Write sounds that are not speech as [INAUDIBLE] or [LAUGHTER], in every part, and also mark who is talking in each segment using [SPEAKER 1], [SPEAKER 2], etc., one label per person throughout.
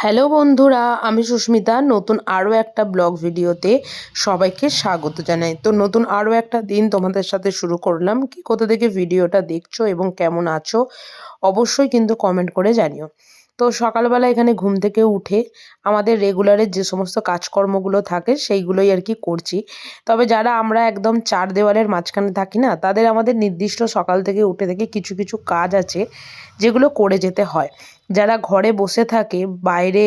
[SPEAKER 1] Hello বন্ধুরা, আমি সুস্মিতা। নতুন আরও একটা ব্লগ ভিডিওতে সবাইকে স্বাগত জানাই। তো নতুন আরও একটা দিন তোমাদের সাথে শুরু করলাম। কি কোথা থেকে ভিডিওটা দেখছ এবং কেমন আছো, অবশ্যই কিন্তু কমেন্ট করে জানিও। তো সকালবেলা এখানে ঘুম থেকে উঠে আমাদের রেগুলারের যে সমস্ত কাজকর্মগুলো থাকে, সেইগুলোই আর কি করছি। তবে যারা আমরা একদম চার দেওয়ালের মাঝখানে থাকি না, তাদের আমাদের নির্দিষ্ট সকাল থেকে উঠে থেকে কিছু কিছু কাজ আছে যেগুলো করে যেতে হয়। যারা ঘরে বসে থাকে বাইরে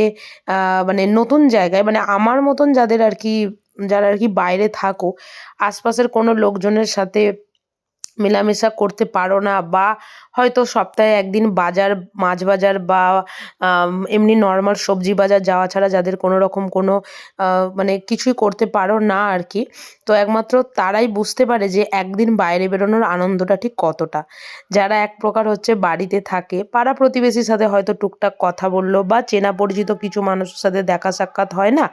[SPEAKER 1] মানে নতুন জায়গায় মানে আমার মতন যাদের আর কি, যারা আর কি বাইরে থাকো, আশপাশের কোনো লোকজনের সাথে মেলামেশা করতে পারো না বা হয়তো সপ্তাহে একদিন বাজার, মাছ বাজার বা এমনি নর্মাল সবজি বাজার যাওয়া ছাড়া যাদের কোনো রকম কোনো মানে কিছুই করতে পারো না আর কি তো একমাত্র তারাই বুঝতে পারে যে একদিন বাইরে বেরোনোর আনন্দটা ঠিক কতটা। যারা এক প্রকার হচ্ছে বাড়িতে থাকে, পাড়া প্রতিবেশীর সাথে হয়তো টুকটাক কথা বলল বা চেনা পরিচিত কিছু মানুষের সাথে দেখা সাক্ষাৎ হয় না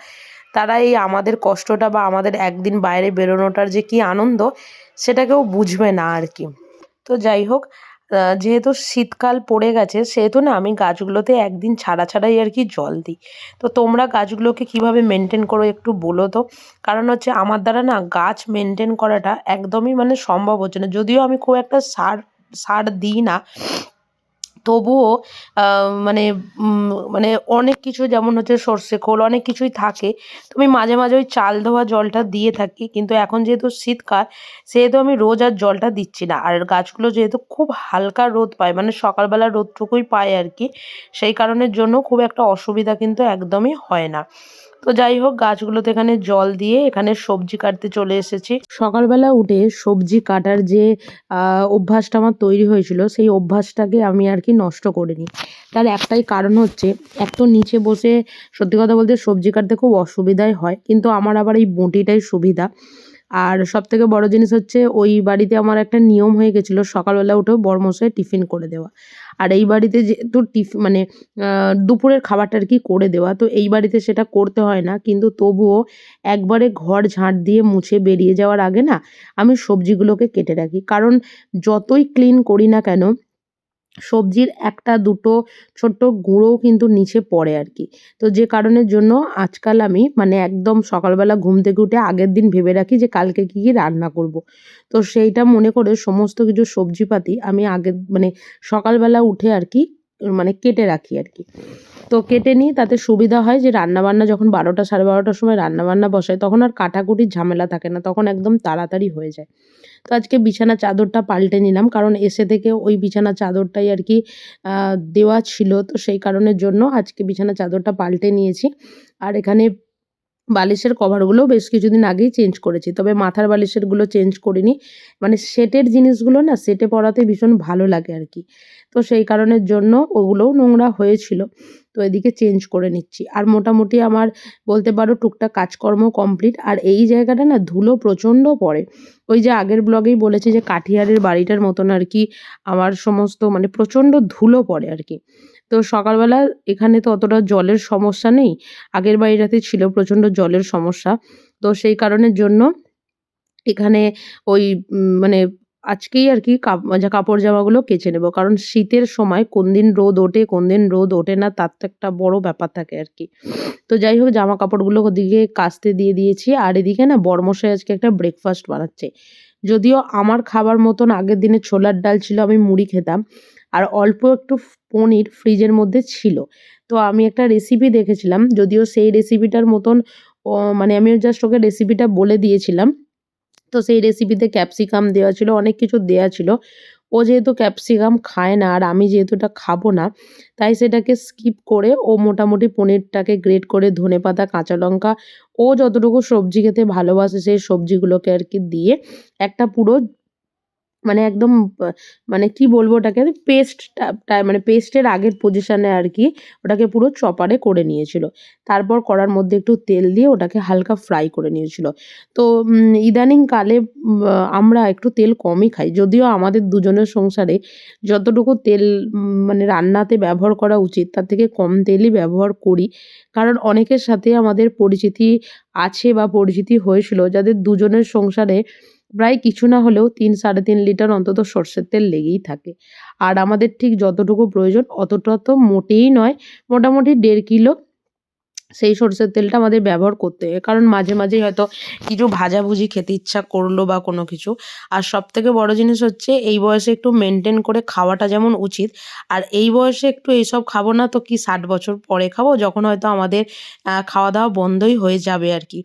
[SPEAKER 1] তারা এই আমাদের কষ্টটা বা আমাদের একদিন বাইরে বেরোনোটার যে কি আনন্দ সেটা কেউ বুঝবে না আর কি। তো যাই হোক যেহেতু শীতকাল পড়ে গেছে, সেহেতু না আমি গাছগুলোতে একদিন ছাড়া ছাড়াই আর কি জল দিই। তো তোমরা গাছগুলোকে কীভাবে মেনটেন করো একটু বলো তো? কারণ হচ্ছে আমার দ্বারা না গাছ মেনটেন করাটা একদমই মানে সম্ভব হচ্ছে না। যদিও আমি খুব একটা সার সার দিই না তবুও মানে মানে অনেক কিছু যেমন হচ্ছে সর্ষে খোল, অনেক কিছুই থাকে। তো আমি মাঝে মাঝে ওই চাল ধোয়া জলটা দিয়ে থাকি। কিন্তু এখন যেহেতু শীতকাল, সেহেতু আমি রোজ আর জলটা দিচ্ছি না। আর গাছগুলো যেহেতু খুব হালকা রোদ পায় মানে সকালবেলা রোদটুকুই পায় আর কি, সেই কারণের জন্য খুব একটা অসুবিধা কিন্তু একদমই হয় না। তো যাই হোক, গাছগুলোতে এখানে জল দিয়ে এখানে সবজি কাটতে চলে এসেছি। সকালবেলা উঠে সবজি কাটার যে অভ্যাসটা আমার তৈরি হয়েছিল, সেই অভ্যাসটাকে আমি আর কি নষ্ট করিনি। তার একটাই কারণ হচ্ছে, এক তো নিচে বসে সত্যি কথা বলতে সবজি কাটতে খুব অসুবিধাই হয়, কিন্তু আমার আবার এই বঁটিটাই সুবিধা। আর সব থেকে বড় জিনিস হচ্ছে ওই বাড়িতে আমার একটা নিয়ম হয়ে গেছিল সকালবেলা উঠেও বড়মশাই টিফিন করে দেওয়া। আর এই বাড়িতে যেহেতু টিফ মানে দুপুরের খাবারটা আর কি করে দেওয়া, তো এই বাড়িতে সেটা করতে হয় না। কিন্তু তবুও একবারে ঘর ঝাঁট দিয়ে মুছে বেরিয়ে যাওয়ার আগে না আমি সবজিগুলোকে কেটে রাখি। কারণ যতই ক্লিন করি না কেন সবজির একটা দুটো ছোট্ট গুঁড়োও কিন্তু নিচে পড়ে আর কি তো যে কারণের জন্য আজকাল আমি মানে একদম সকালবেলা ঘুম থেকে উঠে আগের দিন ভেবে রাখি যে কালকে কী কী রান্না করব। তো সেইটা মনে করে সমস্ত কিছু সবজিপাতি আমি আগের মানে সকালবেলা উঠে আর কি মানে কেটে রাখি আর কি। তো কেটে নিই তাতে সুবিধা হয় যে রান্নাবান্না যখন বারোটা সাড়ে বারোটার সময় রান্নাবান্না বসায়, তখন আর কাটাকুটির ঝামেলা থাকে না, তখন একদম তাড়াতাড়ি হয়ে যায়। তো আজকে বিছানা চাদরটা পাল্টে নিলাম, কারণ এসে থেকে ওই বিছানা চাদরটাই আর কি দেওয়া ছিল। তো সেই কারণের জন্য আজকে বিছানা চাদরটা পাল্টে নিয়েছি। আর এখানে বালিশের কভারগুলো বেশ কিছুদিন আগেই চেঞ্জ করেছি, তবে মাথার বালিশেরগুলো চেঞ্জ করিনি। মানে সেটের জিনিসগুলো না সেটে পরাতে ভীষণ ভালো লাগে আর কি তো সেই কারণের জন্য ওগুলোও নোংরা হয়েছিল, তো এদিকে চেঞ্জ করে নিচ্ছি। আর মোটামুটি আমার বলতে পারো টুকটাক কাজকর্ম কমপ্লিট, আর এই জায়গাটা না ধুলো প্রচণ্ড পড়ে। ওই যে আগের ব্লগেই বলেছি যে কাঠিয়ারের বাড়িটার মতন আর কি আমার সমস্ত মানে প্রচণ্ড ধুলো পড়ে আর কি তো সকালবেলা এখানে তো অতটা জলের সমস্যা নেই। আগের বাড়িটাতে ছিল প্রচণ্ড জলের সমস্যা। তো সেই কারণের জন্য এখানে ওই মানে আজকেই আর কি কাপড় জামাগুলো কেচে নেব। কারণ শীতের সময় কোন দিন রোদ ওঠে, কোন দিন রোদ ওঠে না, তার তো একটা বড় ব্যাপার থাকে আর কি। তো যাই হোক, জামা কাপড়গুলো ওদিকে কাচতে দিয়ে দিয়েছি। আর এদিকে না বর্মশাই আজকে একটা ব্রেকফাস্ট বানাচ্ছে। যদিও আমার খাবার মতন আগের দিনে ছোলার ডাল ছিল, আমি মুড়ি খেতাম। আর অল্প একটু পনির ফ্রিজের মধ্যে ছিল। তো আমি একটা রেসিপি দেখেছিলাম, যদিও সেই রেসিপিটার মতন মানে আমি জাস্ট ওকে রেসিপিটা বলে দিয়েছিলাম। তো সেই রেসিপিতে ক্যাপসিকাম দেওয়া ছিল, অনেক কিছু দেওয়া ছিল। ও যেহেতু ক্যাপসিকাম খায় না, আর আমি যেহেতু এটা খাব না, তাই সেটাকে স্কিপ করে ও মোটামুটি পনিরটাকে গ্রেট করে ধনে পাতা, কাঁচা লঙ্কা, ও যতটুকু সবজি খেতে ভালোবাসে সেই সবজিগুলোকে আর কি দিয়ে একটা পুরো মানে একদম মানে কি বলব ওটাকে পেস্টটা মানে পেস্টের আগের পজিশানে আর কি, ওটাকে পুরো চপারে করে নিয়েছিল। তারপর কড়ার মধ্যে একটু তেল দিয়ে ওটাকে হালকা ফ্রাই করে নিয়েছিল। তো ইদানিং কালে আমরা একটু তেল কমই খাই। যদিও আমাদের দুজনের সংসারে যতটুকু তেল মানে রান্নাতে ব্যবহার করা উচিত, তার থেকে কম তেলই ব্যবহার করি। কারণ অনেকের সাথে আমাদের পরিচিতি আছে বা পরিচিতি হয়েছিল, যাদের দুজনের সংসারে প্রায় কিছু না হলেও তিন সাড়ে তিন লিটার অন্তত সর্ষের তেল লেগেই থাকে। আর আমাদের ঠিক যতটুকু প্রয়োজন অতটা তো মোটেই নয়, মোটামুটি দেড় কিলো সেই সরষের তেলটা আমাদের ব্যবহার করতে হয়। কারণ মাঝে মাঝেই হয়তো কিছু ভাজাভুজি খেতে ইচ্ছা করল বা কোনো কিছু। আর সব থেকে বড় জিনিস হচ্ছে এই বয়সে একটু মেনটেন করে খাওয়াটা যেমন উচিত। আর এই বয়সে একটু এইসব খাব না তো কি ষাট বছর পরে খাব? যখন হয়তো আমাদের খাওয়া দাওয়া বন্ধই হয়ে যাবে আর কি।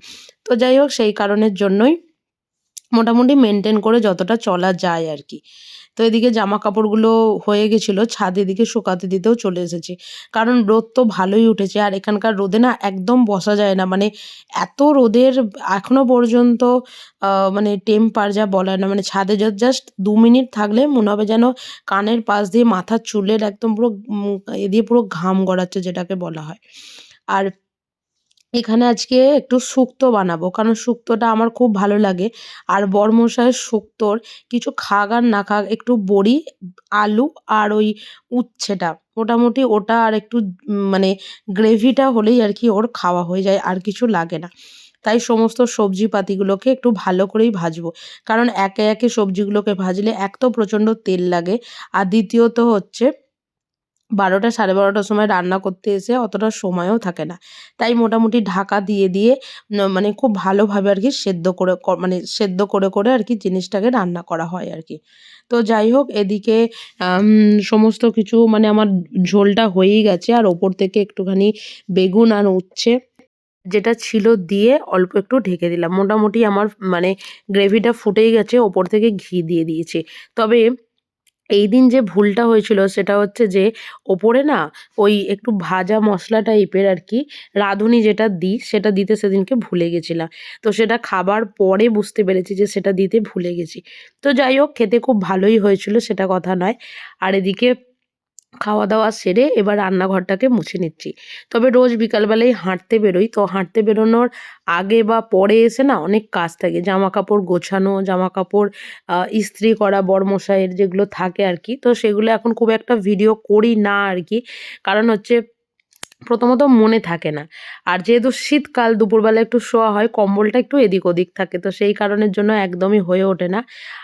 [SPEAKER 1] তো যাই হোক, সেই কারণের জন্যই মোটামুটি মেনটেন করে যতটা চলা যায় আর কি। তো এদিকে জামা কাপড়গুলো হয়ে গেছিল, ছাদ এদিকে শুকাতে দিতেও চলে এসেছি। কারণ রোদ তো ভালোই উঠেছে, আর এখানকার রোদে না একদম বসা যায় না। মানে এত রোদের এখনও পর্যন্ত মানে টেম্পার যা বলার না মানে ছাদে জাস্ট দু মিনিট থাকলে মনে হবে যেন কানের পাশ দিয়ে মাথার চুলের একদম পুরো এ দিয়ে পুরো ঘাম গড়াচ্ছে যেটাকে বলা হয়। আর এখানে আজকে একটু শুক্তো বানাবো, কারণ শুক্তোটা আমার খুব ভালো লাগে। আর বরমশাইয়ের শুক্তোর কিছু খাক আর না খাক, একটু বড়ি, আলু আর ওই উচ্ছেটা। মোটামুটি ওটা আর একটু মানে গ্রেভিটা হলেই আর কি ওর খাওয়া হয়ে যায়, আর কিছু লাগে না। তাই সমস্ত সবজি পাতিগুলোকে একটু ভালো করেই ভাজবো। কারণ একে একে সবজিগুলোকে ভাজলে এক তো প্রচণ্ড তেল লাগে, আর দ্বিতীয়ত হচ্ছে বারোটা, সাড়ে বারোটার সময় রান্না করতে এসে অতটা সময়ও থাকে না। তাই মোটামুটি ঢাকা দিয়ে দিয়ে মানে খুব ভালোভাবে আর কি সেদ্ধ করে মানে সেদ্ধ করে করে আর কি জিনিসটাকে রান্না করা হয় আর কি। তো যাই হোক, এদিকে সমস্ত কিছু মানে আমার ঝোলটা হয়েই গেছে আর ওপর থেকে একটুখানি বেগুন আর উচ্ছে যেটা ছিল দিয়ে অল্প একটু ঢেকে দিলাম। মোটামুটি আমার মানে গ্রেভিটা ফুটেই গেছে, ওপর থেকে ঘি দিয়ে দিয়েছি। তবে এই দিন যে ভুলটা হয়েছিল সেটা হচ্ছে যে ওপরে না ওই একটু ভাজা মশলা টাইপের আর কি রাঁধুনি যেটা দিই সেটা দিতে সেদিনকে ভুলে গেছিলাম। তো সেটা খাবার পরে বুঝতে পেরেছি যে সেটা দিতে ভুলে গেছি। তো যাই হোক, খেতে খুব ভালোই হয়েছিল সেটা কথা নয়। আর এদিকে খাওয়া দাওয়া সেরে এবার রান্নাঘরটাকে মুছে নিচ্ছি। তবে রোজ বিকালবেলায় হাঁটতে বেরোই। তো হাঁটতে বেরোনোর আগে বা পরে এসে না অনেক কাজ থাকে। জামা কাপড় গোছানো জামা কাপড় ইস্ত্রি করা, বরমশাইয়ের যেগুলো থাকে আর কি। তো সেগুলো এখন খুব একটা ভিডিও করি না আর কি। কারণ হচ্ছে প্রথমত মনে থাকে না। আর যেহেতু শীতকাল, দুপুরবেলা একটু শোয়া হয়, কম্বলটা একটু এদিক ওদিক থাকে, তো সেই কারণের জন্য একদমই হয়ে ওঠে না।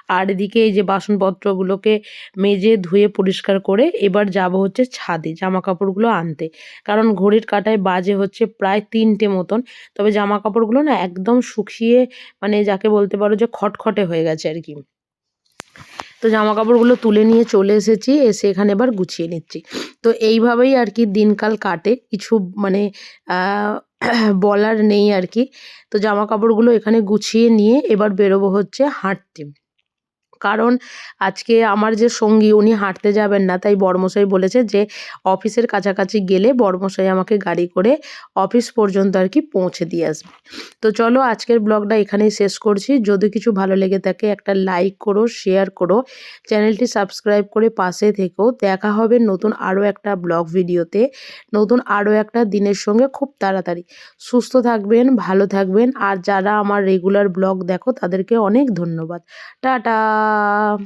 [SPEAKER 1] আর এদিকে এই যে বাসনপত্রগুলোকে মেজে, ধুয়ে, পরিষ্কার করে এবার যাব হচ্ছে ছাদে জামা কাপড়গুলো আনতে। কারণ ঘড়ির কাটায় বাজে হচ্ছে প্রায় তিনটে মতন। তবে জামা কাপড়গুলো না একদম শুকিয়ে মানে যাকে বলতে পারো যে খটখটে হয়ে গেছে আর কি। তো জামা কাপড়গুলো তুলে নিয়ে চলে এসেছি, এসে এখানে এবার গুছিয়ে নিচ্ছি। তো এইভাবেই আর কি দিনকাল কাটে, কিছু মানে [CLEARS THROAT] বলার নেই আর কি। তো জামা কাপড়গুলো এখানে গুছিয়ে নিয়ে এবার বেরোবো হচ্ছে হাঁটতে কারণ আজকে আমার যে সঙ্গী, উনি হাঁটতে যাবেন না, তাই বর্মশাই বলেছে যে অফিসের কাছাকাছি গেলে বর্মশাই আমাকে গাড়ি করে অফিস পর্যন্ত আর কি পৌঁছে দিয়ে আসবে। তো চলো আজকের ব্লগটা এখানেই শেষ করছি। যদি কিছু ভালো লেগে থাকে একটা লাইক করো, শেয়ার করো, চ্যানেলটি সাবস্ক্রাইব করে পাশে থেকেও দেখা হবে নতুন আরও একটা ব্লগ ভিডিওতে। নতুন আরও একটা দিনের সঙ্গে খুব তাড়াতাড়ি। সুস্থ থাকবেন, ভালো থাকবেন। আর যারা আমার রেগুলার ব্লগ দেখো, তাদেরকে অনেক ধন্যবাদ। টাটা! uh,